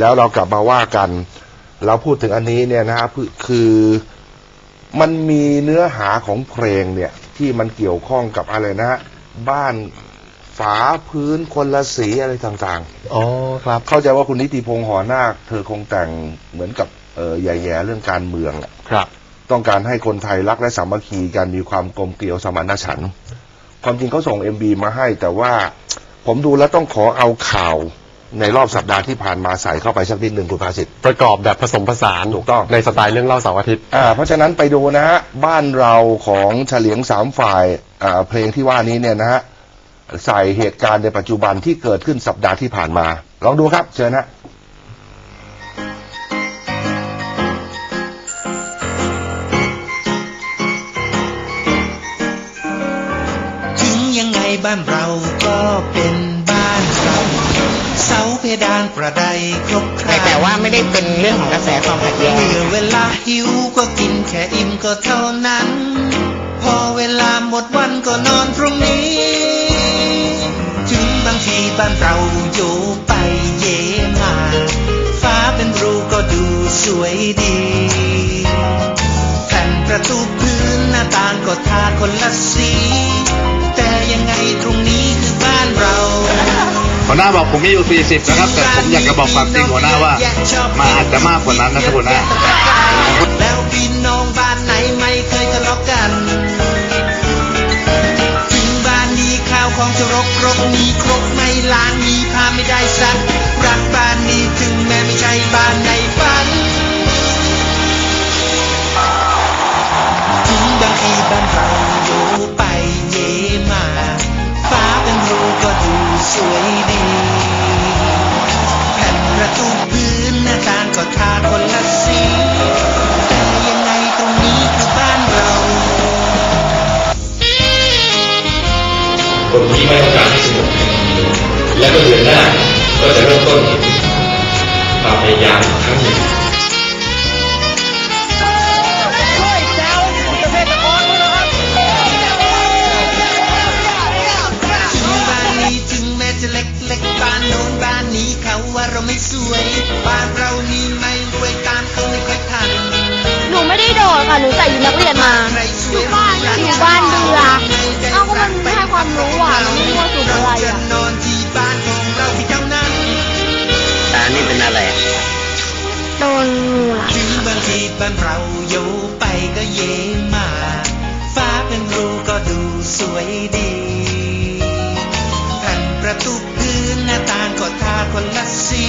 แล้วเรากลับมาว่ากัน เราพูดถึงอันนี้เนี่ยนะฮะคือคือมันมีเนื้อหาของเพลงเนี่ย ที่มันเกี่ยวข้องกับอะไรนะฮะบ้านฝาพื้นคนละสีอะไรต่างๆ อ๋อครับ เข้าใจว่าคุณนิติพงษ์หอนาค เธอคงแต่งเหมือนกับเออแย่ๆเรื่องการเมืองอะครับ ต้องการให้คนไทยรักและสามัคคีกันมีความกลมเกลียวสมานฉันท์ความจริงเขาส่งเอ็มบีมาให้ แต่ว่าผมดูแล้วต้องขอเอาข่าว ในรอบสัปดาห์ที่ผ่านมาใส่เข้าไปสักนิดหนึ่งคุณภาสิทธิ์ ประกอบแบบผสมผสานถูกต้อง ในสไตล์เรื่องเล่าเสาร์อาทิตย์อ่าเพราะฉะนั้นไปดูนะฮะ บ้านเราของเฉลียงสามฝ่ายอ่าเพลงที่ว่านี้เนี่ยนะฮะ ใส่เหตุการณ์ในปัจจุบันที่เกิดขึ้นสัปดาห์ที่ผ่านมา ลองดูครับ เชิญฮะถึงยังไงบ้านเราก็เป็นบ้านเรา เสาเพดานกระไดครบคแต่รันแต่ว่าไม่ได้เป็นเรื่องของกระแสความขัดแย้งเมื่อเวลาหิวก็กินแค่อิ่มก็เท่านั้น พอเวลาหมดวันก็นอนตรงนี้ ถึงบางทีบ้านเราอยู่ไปเยมา ฟ้าเป็นรูก็ดูสวยดีแผ่นประตูพื้นหน้าต่างก็ทาคนละสี แต่ยังไงตรงนี้คือบ้านเราหั วหน้าบอกผมมีอยู่ 40 นะครับ แต่ผมอยากจะบอกความจริงหัวหน้าว่า มาอาจจะมากกว่านั้นนะครับหัวหน้า แล้วพี่น้องบ้านไหนไม่เคยทะเลาะกัน ถึงบ้านนี้ข้าวของจะรกรกมีครกไม่ล้างมีผ้าไม่ได้ซักรัก คนที่ไม่ต้องการให้สงบและก็เดือนหน้าก็จะเริ่มต้นความพยายามอีกครั้งหนึ่งถึงบ้านนี้ถึงแม้จะเล็กเล็กๆบ้านโน้นบ้านนี้เขาว่าเราไม่สวยบ้านเรานี่ไม่รวยตามเขาไม่ค่อยทัน หนูไม่ได้โดดค่ะ หนูใส่ชุดนักเรียนมาใครสวย อยู่บ้านอยู่บ้านเบื่อเอ้าก็มันไม่ให้ความรู้อะมันไม่มั่วสุมอะไรอะตานี่เป็นอะไรโดนงูหลามถึงบางทีบ้านเราอยู่ไปก็เยมา ฟ้าเป็นรูก็ดูสวยดีแผ่นประตูพื้นหน้าต่างก็ทาคนละสี